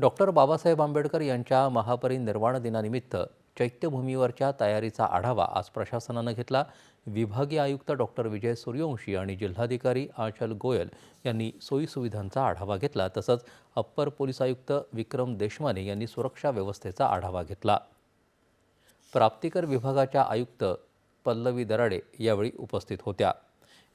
Doctor Babasaheb Ambedkar यांच्या महापरिनिर्वाण दिनानिमित्त चैत्यभूमीवरच्या तयारीचा आढावा आज प्रशासनानं घेतला. विभागीय आयुक्त डॉक्टर विजय सूर्यवंशी आणि जिल्हाधिकारी आचल गोयल यांनी सोयीसुविधांचा आढावा घेतला तसंच अप्पर पोलीस आयुक्त विक्रम देशमाने यांनी सुरक्षा व्यवस्थेचा आढावा घेतला. प्राप्तिकर विभागाच्या आयुक्त पल्लवी दराडे यावेळी उपस्थित होत्या.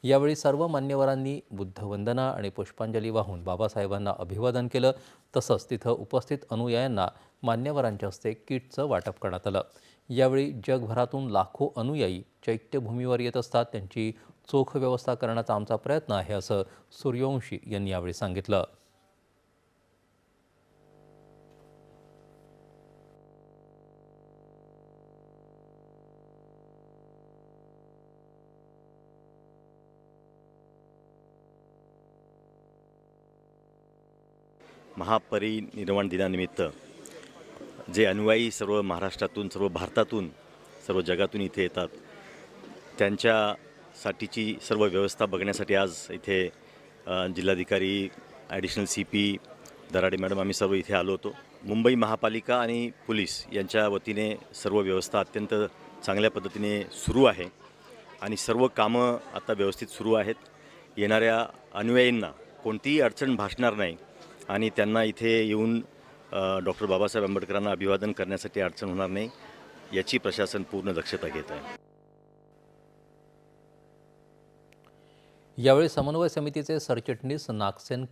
यावेळी सर्व मान्यवरांनी बुद्धवंदना आणि पुष्पांजली वाहून बाबासाहेबांना अभिवादन केलं. तसंच तिथं उपस्थित अनुयायांना मान्यवरांच्या हस्ते किटचं वाटप करण्यात आलं. यावेळी जगभरातून लाखो अनुयायी चैत्यभूमीवर येत असतात. त्यांची चोख व्यवस्था करण्याचा आमचा प्रयत्न आहे असं सूर्यवंशी यांनी यावेळी सांगितलं. महापरिनिर्वाण दिनानिमित्त जे अनुयायी सर्व महाराष्ट्रातून सर्व भारतातून सर्व जगातून इथे येतात त्यांच्यासाठीची सर्व व्यवस्था बघण्यासाठी आज इथे जिल्हाधिकारी additional C P Darade madam आम्ही सर्व इथे आलो होतो. मुंबई महापालिका आणि पोलीस यांच्या वतीने सर्व व्यवस्था अत्यंत चांगल्या पद्धतीने सुरू आहे आणि सर्व कामं आता व्यवस्थित सुरू आहेत. येणाऱ्या अनुयायींना कोणतीही अडचण भासणार नाही. आणि त्यांना इथे येऊन डॉक्टर बाबासाहेब आंबेडकरांना अभिवादन करण्यासाठी अडचण होणार नाही याची प्रशासन पूर्ण दक्षता घेत आहे. यावेळी समन्वय समितीचे सरचिटणीस नागसेन